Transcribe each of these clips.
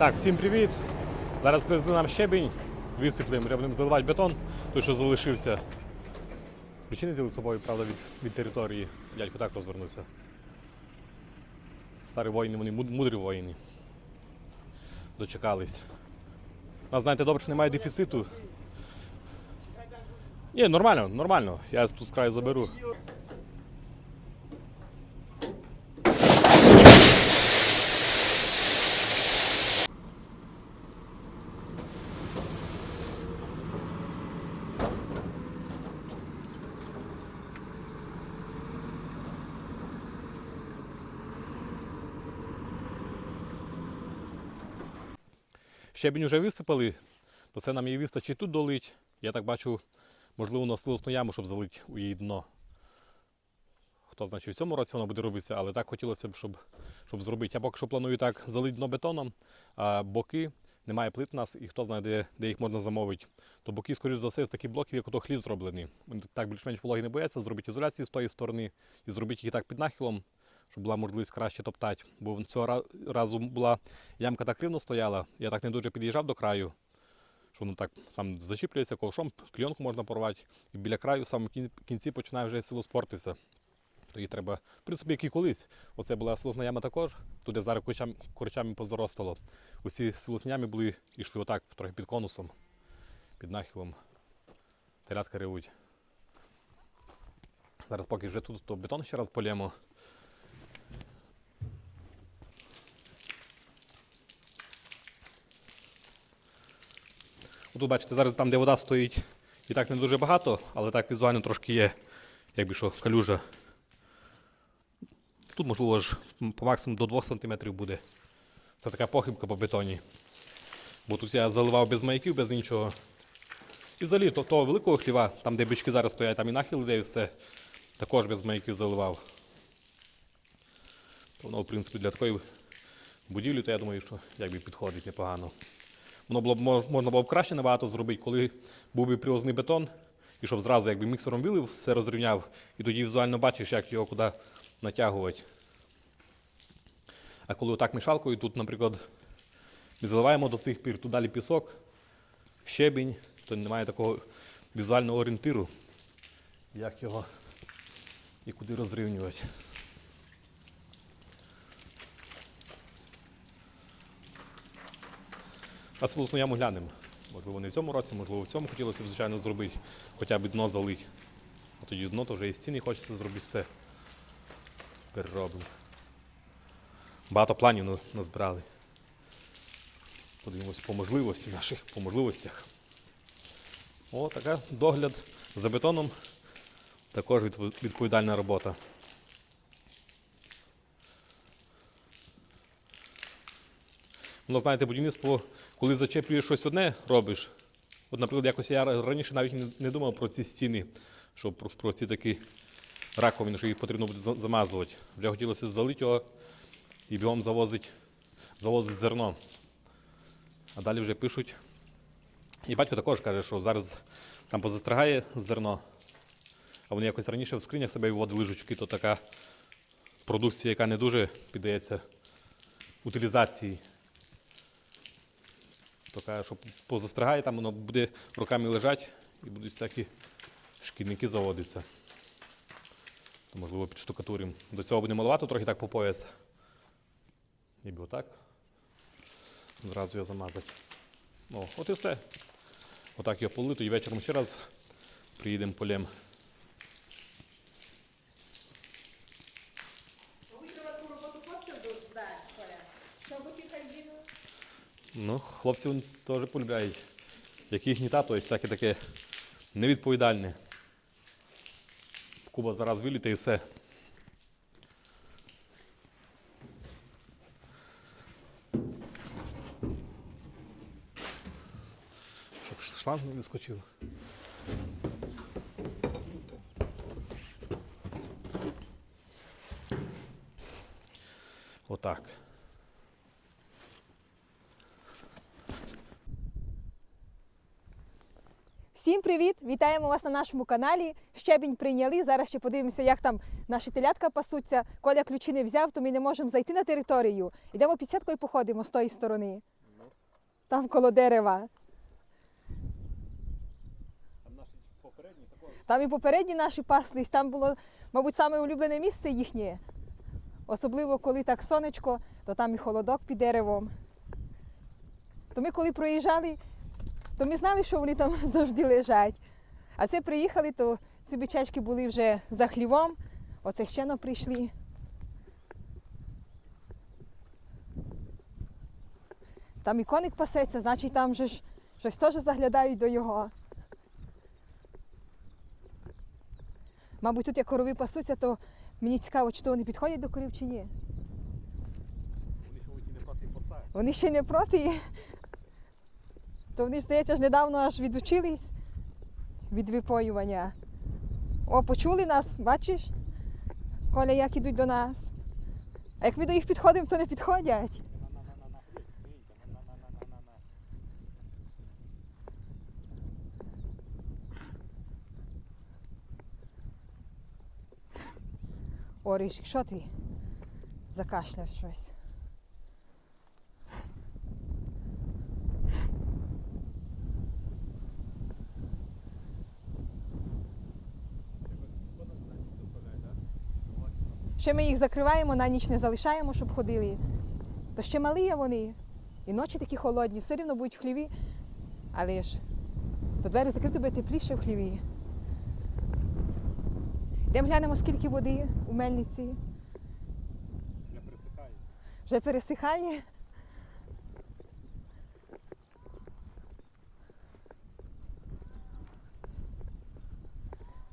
Так, всім привіт. Зараз привезли нам щебінь, висиплемо, треба будемо заливати бетон, той, що залишився. Ключі не взяли з собою, правда, від, від території. Дядько так розвернувся. Старі воїни, вони мудрі воїни. Дочекались. У нас, знаєте, добре, що немає дефіциту. Ні, нормально, нормально. Я тут з краю заберу. Щебінь вже висипали, то це нам її вистачить тут долить. Я так бачу, можливо, на силосну яму, щоб залити у її дно. Хто значить, в цьому році воно буде робитися, але так хотілося б, щоб, щоб зробити. Я поки що планую так залити дно бетоном, а боки немає плит у нас, і хто знає, де, де їх можна замовити. То боки, скоріш за все, з таких блоків, як ото хлів зроблені. Вони так більш-менш вологи не бояться, зробити ізоляцію з тої сторони і зробити їх так під нахилом, щоб була можливість краще топтати. Бо цього разу була ямка так рівно стояла, я так не дуже під'їжджав до краю, що воно так там зачіплюється ковшом, кльонку можна порвати, і біля краю в самому кінці починає вже сило спортитися. То її треба, в принципі, як і колись. Оце була силосна яма також, туди зараз корчам, корчами позаростало. Усі силосні ями були йшли отак, трохи під конусом, під нахилом. Телятка ревуть. Зараз поки вже тут, то бетон ще раз полємо. Тут бачите, зараз там, де вода стоїть, і так не дуже багато, але так візуально трошки є, якби що, калюжа. Тут, можливо, ж по максимуму до 2 см буде. Це така похибка по бетоні. Бо тут я заливав без маяків, без нічого. І взагалі то, того великого хліва, там де бички зараз стоять, там і нахил іде і все, також без маяків заливав. То воно, в принципі, для такої будівлі, то я думаю, що якби підходить непогано. Воно було б можна було б краще набагато зробити, коли був би привозний бетон, і щоб зразу якби міксером вилив, все розрівняв, і тоді візуально бачиш, як його куди натягувати. А коли отак мішалкою, тут, наприклад, ми заливаємо до цих пір, тут далі пісок, щебінь, то немає такого візуального орієнтиру, як його і куди розрівнювати. А силосну яму глянемо. Можливо, не в цьому році, можливо, в цьому хотілося б, звичайно, зробити, хоча б дно залить. А тоді дно то вже і стіни хочеться зробити все. Переробимо. Багато планів назбирали. Подивимось по можливості наших, по можливостях. О, така догляд за бетоном. Також відповідальна робота. Ну, знаєте, будівництво, коли зачеплюєш щось одне, робиш. От, наприклад, якось я раніше навіть не, думав про ці стіни, що про, про ці такі раковини, що їх потрібно буде замазувати. Вже хотілося залити його і бігом завозити, завозить зерно. А далі вже пишуть. І батько також каже, що зараз там позастригає зерно, а вони якось раніше в скринях себе виводили жучки, то така продукція, яка не дуже піддається утилізації. То каже, що позастригає, там воно буде роками лежати і будуть всякі шкідники заводитися. То, можливо, підштукатуримо. До цього буде маловато, трохи так по пояс. Ніби отак. Зразу його замазати. О, от і все. Отак його полито і вечором ще раз приїдемо полем. Ви вчора ту роботу хлопців до- да, Коля? Що ви хай діли? Ну, хлопці вони теж полюбляють. Які гніта, то є всяке таке невідповідальне. Куба зараз виліте і все. Щоб шланг не вискочив. Отак. Всім привіт! Вітаємо вас на нашому каналі. Щебінь прийняли. Зараз ще подивимося, як там наші телятка пасуться. Коля ключі не взяв, то ми не можемо зайти на територію. Йдемо під сіткою походимо з тої сторони. там коло дерева. Там наші попередні також. Там і попередні наші паслись, там було, мабуть, саме улюблене місце їхнє. Особливо, коли так сонечко, то там і холодок під деревом. То ми коли проїжджали, то ми знали, що вони там завжди лежать. А це приїхали, то ці бичачки були вже за хлівом, оце ще но прийшли. Там і коник пасеться, значить там же ж щось теж заглядають до його. Мабуть, тут як корови пасуться, то мені цікаво, чи то вони підходять до корів чи ні. Вони ще не проти посають. Вони ще не проти. То вони, здається, ж недавно аж відучились від випоювання. О, почули нас, бачиш? Коля, як ідуть до нас. А як ми до їх підходимо, то не підходять. О, Ришик, що ти? Закашляв щось. Ще ми їх закриваємо, на ніч не залишаємо, щоб ходили. То ще малі вони. І ночі такі холодні, все рівно будуть в хліві. Але ж то двері закрити буде тепліше в хліві. Йдемо глянемо, скільки води у мельниці. Не присихає. Вже пересихає.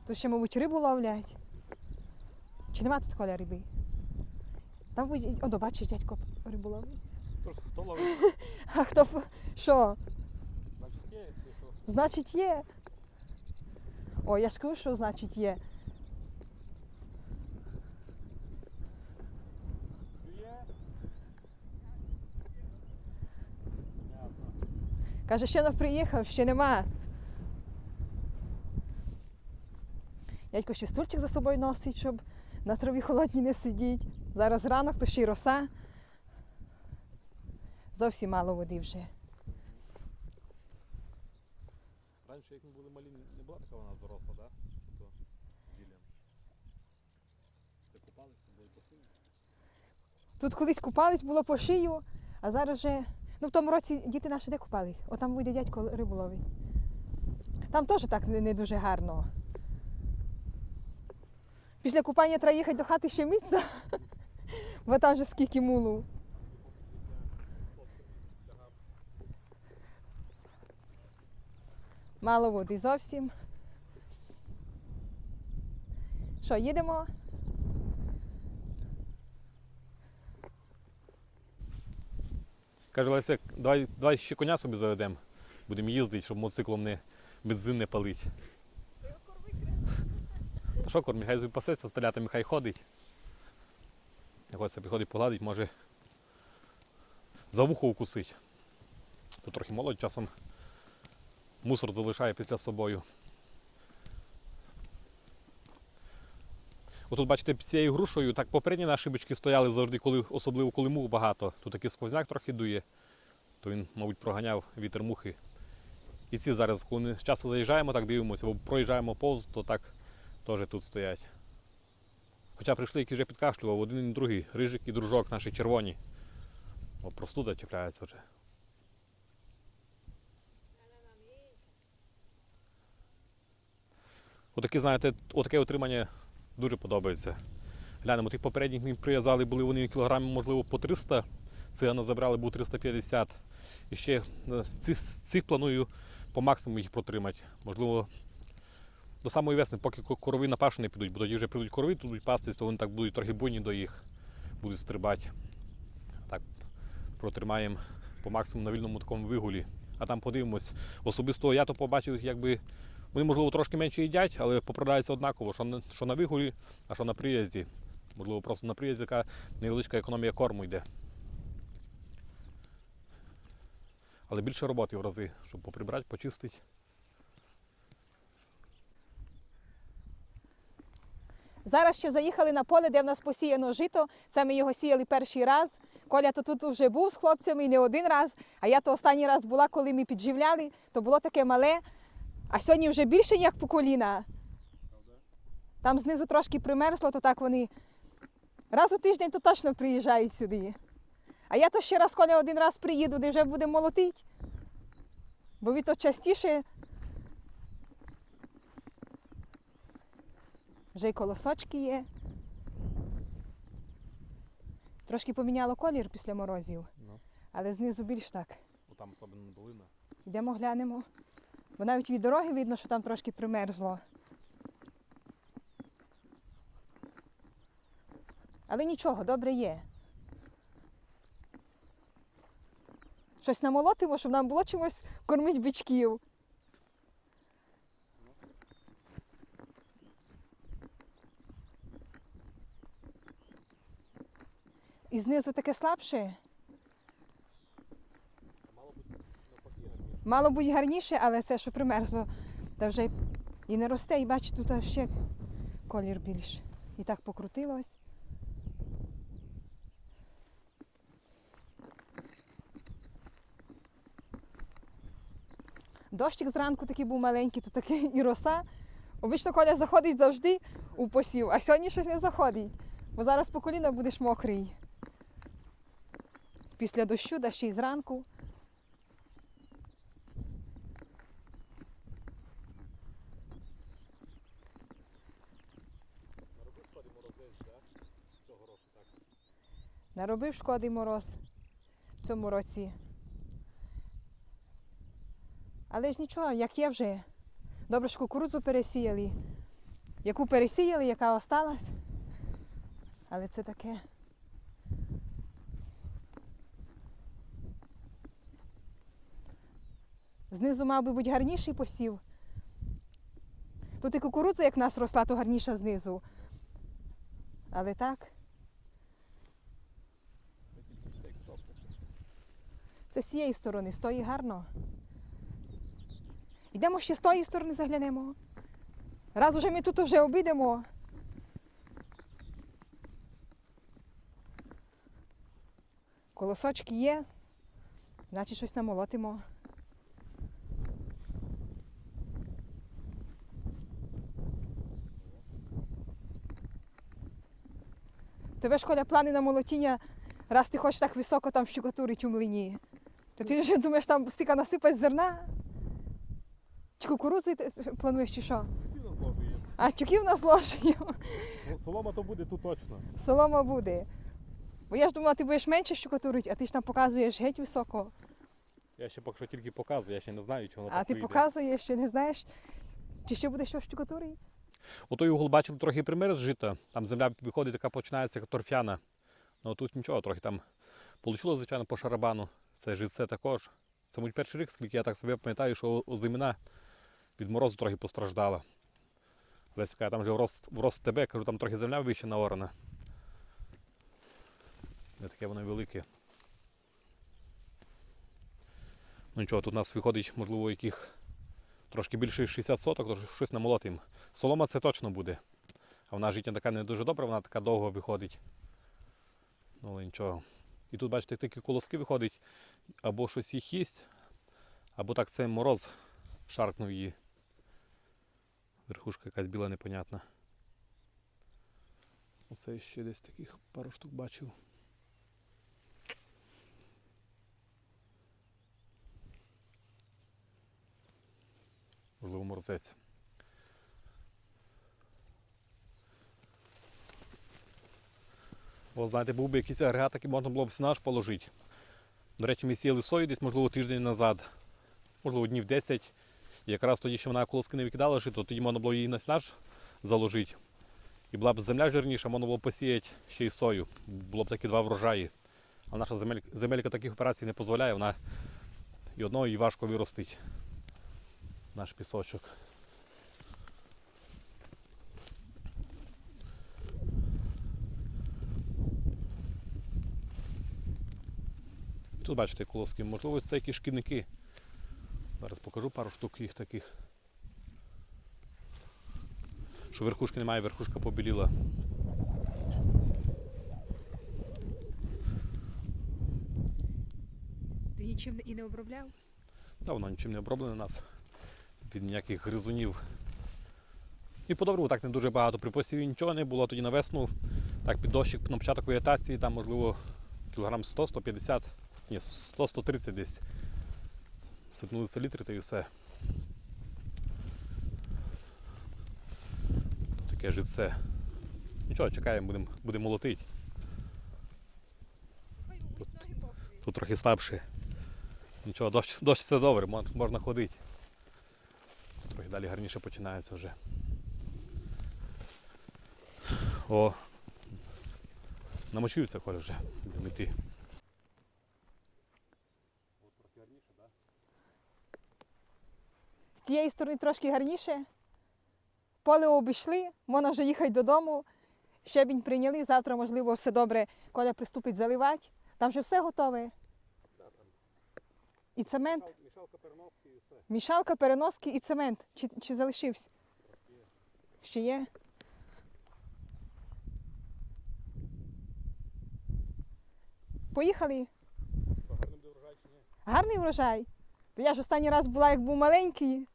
Тут ще, мабуть, рибу ловлять. Чи нема тут коля риби? Там будь- о, бачиш, дядько рибу ловить. Хто ловить? А хто що? Значить є, якщо. Значить є. О, я ж кажу, що значить. Є. Каже, ще не приїхав, ще нема. Дядько ще стульчик за собою носить, щоб на траві холодній не сидіть. Зараз ранок, то ще й роса. Зовсім мало води вже. Раніше, як ми були малі, не була така вона заросла, так? Да? То зілля. Де купалися, були посильні. Тут колись купались, було по шию, а зараз вже. Ну, в тому році діти наші де купались? О, там буде дядько рибу ловить. Там теж так не дуже гарно. Після купання треба їхати до хати ще митися, бо там вже скільки мулу. Мало води зовсім. Що, їдемо? Каже Леся, давай, давай ще коня собі заведемо. Будемо їздити, щоб мотоциклом не бензин не палить. Та що кормі, хай собі пасеться з телятами, хай ходить. Як оце приходить погладить, може за вухо укусить. Тут трохи молодь часом мусор залишає після собою. Отут, бачите, під цією грушею, так попередні наші бички стояли завжди, коли, особливо коли мух багато. Тут такий сквозняк трохи дує, то він, мабуть, проганяв вітер мухи. І ці зараз, коли ми часто заїжджаємо, так дивимося, або проїжджаємо повз, то так теж тут стоять. Хоча прийшли, які вже підкашлював, один і другий, рижик і дружок наші червоні. О, простуда чіпляється вже. Отакі, знаєте, отаке отримання дуже подобається. Глянемо, тих попередніх ми прив'язали, були вони кілограмів, можливо, по 300. Цигана забрали, був 350. І ще е, з цих, з цих планую по максимуму їх протримати. Можливо, до самої весни, поки корови на пашу не підуть, бо тоді вже прийдуть корови, тут будуть пастись, то вони так будуть трохи буйні до їх, будуть стрибати. Так, протримаємо по максимуму на вільному такому вигулі. А там подивимось. Особисто я то побачив, якби вони, можливо, трошки менше їдять, але попродаються однаково, що на, що на вигулі, а що на приїзді. Можливо, просто на приїзді яка невеличка економія корму йде. Але більше роботи в рази, щоб поприбрати, почистити. Зараз ще заїхали на поле, де в нас посіяно жито. Це ми його сіяли перший раз. Коля то тут вже був з хлопцями і не один раз, а я то останній раз була, коли ми підживляли, то було таке мале, а сьогодні вже більше, як по коліна. Там знизу трошки примерзло, то так вони раз у тиждень то точно приїжджають сюди. А я то ще раз, Коля, один раз приїду, де вже буде молотить. Бо ви то частіше. Вже й колосочки є. Трошки поміняло колір після морозів, Ну, але знизу більш так. там особливо долина. Йдемо глянемо. Бо навіть від дороги видно, що там трошки примерзло. Але нічого, добре є. Щось намолотимо, щоб нам було чимось кормити бичків. І знизу таке слабше. Мало бути гарніше, але це, що примерзло, та вже і не росте, і бачите, тут ще колір більш. І так покрутилось. Дощик зранку такий був маленький, тут такий і роса. Обично Коля заходить завжди у посів, а сьогодні щось не заходить. Бо зараз по коліна будеш мокрий. Після дощу, да ще й зранку. Наробив шкоди мороз в цьому році. Але ж нічого, як є вже. Добре, що кукурудзу пересіяли. Яку пересіяли, яка осталась. Але це таке. Знизу мав би бути гарніший посів. Тут і кукурудза, як в нас росла, то гарніша знизу. Але так. Це з цієї сторони, з тої гарно. Йдемо ще з тої сторони заглянемо. Раз уже ми тут вже обійдемо. Колосочки є, значить щось намолотимо. Тебе шкода плани на молотіння, раз ти хочеш так високо там щукатурить у млині. То ти вже думаєш, там стільки насипать зерна? Чи кукурудзи ти плануєш, чи що? А тюків на зложую. Солома то буде тут точно. Солома буде. Бо я ж думала, ти будеш менше щукатурити, а ти ж там показуєш геть високо. Я ще поки що тільки показую, я ще не знаю, чи воно А так ти вийде. показуєш, ще не знаєш, чи ще буде що щукатурити? Отой угол бачив трохи примерз жита. Там земля виходить, така починається торфяна. Ну тут нічого, трохи там получило, звичайно, по шарабану. Це житце також. Це мій перший рік, скільки я так себе пам'ятаю, що озимина від морозу трохи постраждала. Леся каже, там вже врос, врос тебе, кажу, там трохи земля вище наорана. Не таке воно велике. Ну нічого, тут у нас виходить, можливо, яких трошки більше 60 соток, то щось намолотим. Солома це точно буде. А вона життя така не дуже добра, вона така довго виходить. Ну, але нічого. І тут, бачите, такі колоски виходять, або щось їх їсть, або так це мороз шаркнув її. Верхушка якась біла непонятна. Оце ще десь таких пару штук бачив. Можливо, морозець. О, знаєте, був би якийсь агрегат, який можна було б снаж положити. До речі, ми сіяли сою десь, можливо, тиждень назад, можливо, днів 10. І якраз тоді, що вона колоски не викидала жито, тоді можна було її на снаж заложити. І була б земля жирніша, можна було б посіяти ще й сою. Було б такі два врожаї. А наша земелька, земелька таких операцій не дозволяє, вона і одного її важко виростить. Наш пісочок. Тут бачите колоски, можливо, це якісь шкідники. Зараз покажу пару штук їх таких. Що верхушки немає, верхушка побіліла. Ти нічим і не обробляв? Та воно нічим не оброблене у нас від ніяких гризунів. І по добру так не дуже багато при нічого не було. Тоді на весну, так під дощик на початок вегетації, там можливо кілограм 100-150, ні, 100-130 десь. Сипнули селітри та і все. Таке жице. Нічого, чекаємо, будемо будем молотити. Тут, тут трохи слабше. Нічого, дощ, дощ це добре, можна ходити. Трохи далі гарніше починається вже. О. Намочився Коля вже. Будемо йти. З тієї сторони трошки гарніше. Поле обійшли, можна вже їхати додому. Щебінь прийняли, завтра, можливо, все добре. Коля приступить заливати. Там вже все готове. І цемент, Мішалка все. Мішалка, переноски і цемент. Чи, чи залишився? Ще є? Поїхали. Гарним буде врожай чи ні? Гарний врожай. То я ж останній раз була, як був маленький.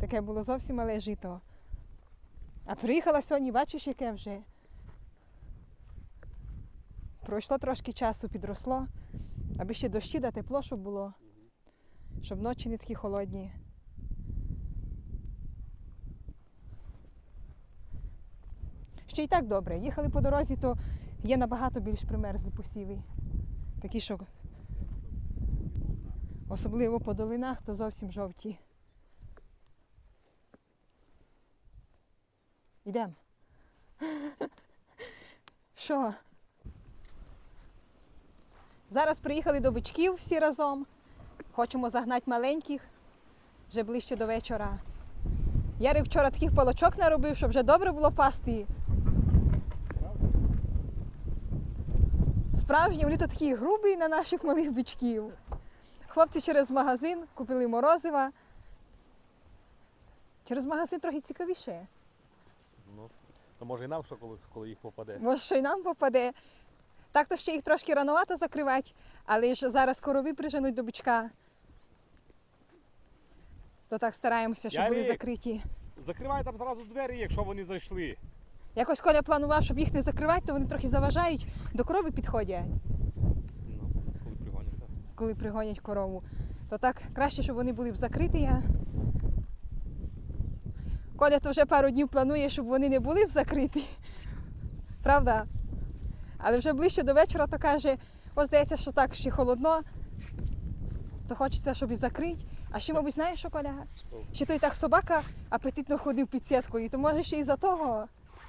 Таке було зовсім мале жито. А приїхала сьогодні, бачиш, яке вже. Пройшло трошки часу, підросло, аби ще дощі да тепло, щоб було, щоб ночі не такі холодні. Ще й так добре. Їхали по дорозі, то є набагато більш примерзлі посіви. Такі, що особливо по долинах, то зовсім жовті. Йдемо. Що? Зараз приїхали до бичків всі разом. Хочемо загнати маленьких вже ближче до вечора. Ярик вчора таких палочок наробив, щоб вже добре було пасти. Справжні, вони то такі грубі на наших малих бичків. Хлопці через магазин купили морозива. Через магазин трохи цікавіше. Ну, то може і нам що, коли, коли їх попаде. Може, що й нам попаде. Так то ще їх трошки рановато закривати, але ж зараз корови приженуть до бичка. То так стараємося, щоб були закриті. Закривай там зразу двері, якщо вони зайшли. Якось Коля планував, щоб їх не закривати, то вони трохи заважають, до корови підходять. Ну, коли пригонять, так. коли пригонять корову. То так краще, щоб вони були б закриті. а Коля то вже пару днів планує, щоб вони не були б закриті. Правда? Але вже ближче до вечора то каже, ось здається, що так ще холодно, то хочеться, щоб і закрити. А ще, мабуть, знаєш, що Коля? Ще той так собака апетитно ходив під сіткою, то може ще й за того.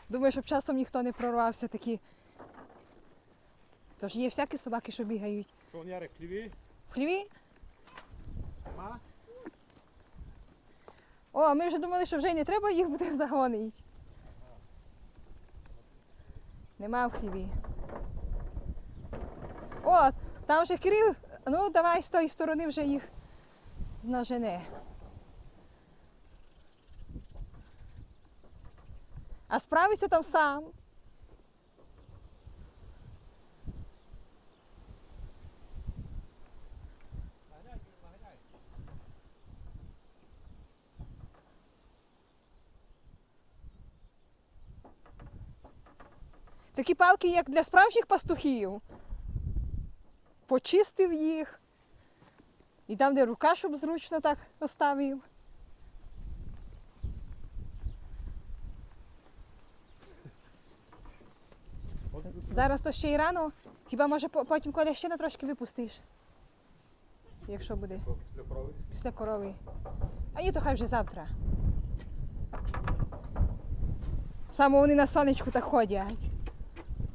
Думаю, щоб часом ніхто не прорвався такі. Тож є всякі собаки, що бігають. Що, он Ярик, хліві? В хліві? Нема? О, а ми вже думали, що вже й не треба їх буде загонити. Нема в хліві. О, там вже Кирил, ну давай з тої сторони вже їх нажене. А справиться там сам. Такі палки, як для справжніх пастухів. Почистив їх. І там, де рука, щоб зручно так поставив. Зараз то ще й рано. Хіба може потім коля ще на трошки випустиш? Якщо буде Після корови. після корови. А ні, то хай вже завтра. Саме вони на сонечку так ходять.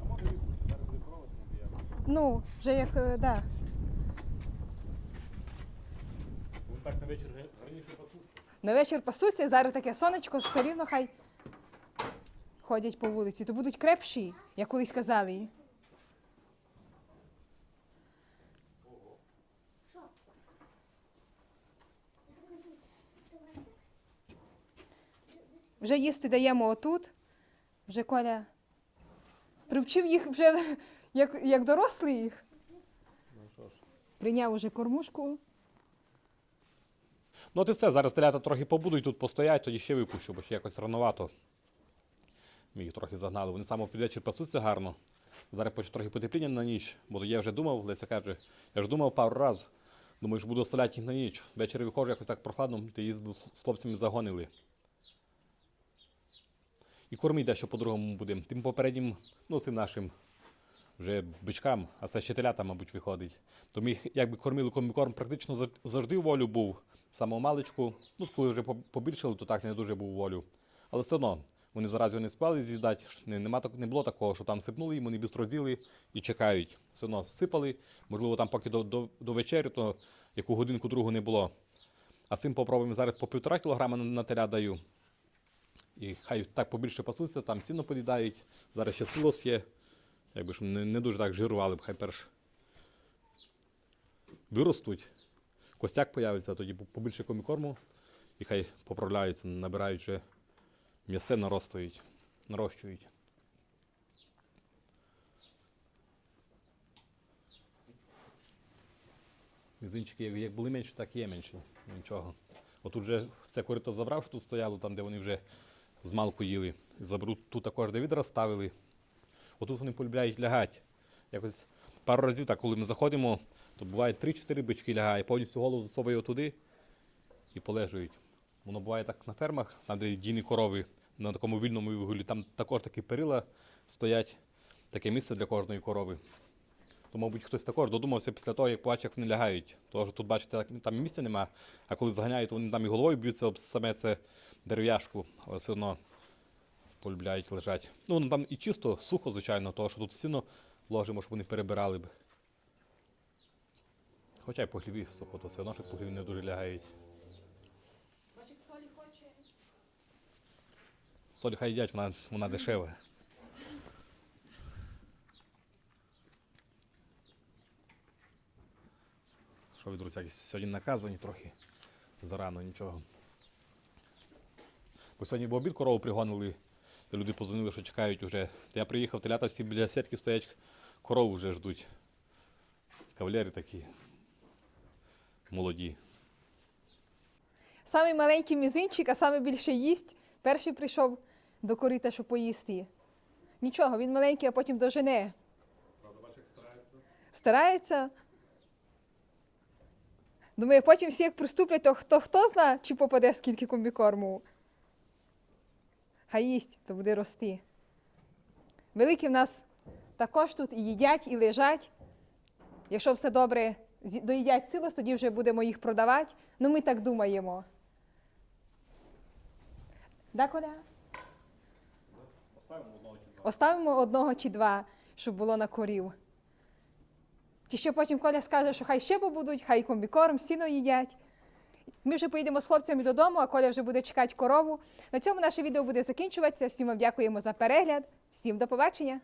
А може випустити, зараз буде корова, тому буде я. Ну, вже як, е, да. Вон так на вечір гарніше пасуться. На вечір пасуться, зараз таке сонечко, все рівно хай ходять по вулиці. То будуть крепші, як колись казали. Вже їсти даємо отут. Вже Коля Привчив їх вже як, як дорослий їх. Ну що ж. Прийняв уже кормушку. Ну от і все, зараз телята трохи побудуть тут постоять, тоді ще випущу, бо ще якось рановато. Ми їх трохи загнали. Вони саме під вечір пасуться гарно. Зараз почне трохи потепління на ніч, бо я вже думав, Леся каже, я ж думав пару раз. Думаю, що буду оставляти їх на ніч. Ввечері виходжу якось так прохладно, ти їздив з хлопцями загонили. І кормить дещо по-другому будемо. Тим попереднім, ну цим нашим вже бичкам, а це ще телята, мабуть, виходить. То ми їх якби кормили комбікорм практично завжди волю був. Самого маличку. Ну, коли вже по- побільшили, то так не дуже був волю. Але все одно вони зараз його не спали з'їдати. Не, не було такого, що там сипнули, їм вони бістро з'їли і чекають. Все одно сипали. Можливо, там поки до, до, до вечері, то яку годинку другу не було. А цим попробуємо зараз по півтора кілограма на, на теля даю. І хай так побільше пасуться, там сіно поїдають. Зараз ще силос є. Якби ж не, не дуже так жирували б, хай перш виростуть, костяк появиться, тоді по- побільше комікорму, і хай поправляються, набирають вже м'ясе наростують, нарощують. Мізинчики як- були менші, так і є менші. Ну, Нічого. Отут вже це корито забрав, що тут стояло, там, де вони вже з малку їли. Заберу тут також, де відра ставили. Отут вони полюбляють лягати. Якось пару разів, так, коли ми заходимо, то буває 3-4 бички лягає, повністю голову засовує туди і полежують. Воно буває так на фермах, там, де дійні корови, на такому вільному вигулі, там також такі перила стоять, таке місце для кожної корови. То, мабуть, хтось також додумався після того, як побачив, як вони лягають. Тому що тут, бачите, там і місця нема, а коли заганяють, то вони там і головою б'ються об саме це дерев'яшку, але все одно полюбляють лежать. Ну, там і чисто, сухо, звичайно, того, що тут сіно ложимо, щоб вони перебирали б. Хоча й по хліві сухо, то все одно, що по хліві не дуже лягають. Бачик солі хоче. Солі хай їдять, вона, вона дешева. Що ви, друзі, сьогодні наказані трохи. Зарано нічого. Бо сьогодні в обід корову пригонили, люди позвонили, що чекають уже. Я приїхав, телята всі біля сітки стоять, корову вже ждуть. Кавалери такі. Молоді. Самий маленький мізинчик, а саме більше їсть. Перший прийшов до корита, щоб поїсти. Нічого, він маленький, а потім дожене. Старається. Думаю, потім всі як приступлять, то хто хто зна, чи попаде скільки комбікорму. Хай їсть, то буде рости. Великі в нас також тут і їдять, і лежать. Якщо все добре доїдять силос, тоді вже будемо їх продавати. Ну, ми так думаємо. Да, Коля? Поставимо одного чи Оставимо одного чи два, щоб було на корів. Чи ще потім Коля скаже, що хай ще побудуть, хай комбікорм, сіно їдять. Ми вже поїдемо з хлопцями додому, а Коля вже буде чекати корову. На цьому наше відео буде закінчуватися. Всім вам дякуємо за перегляд. Всім до побачення!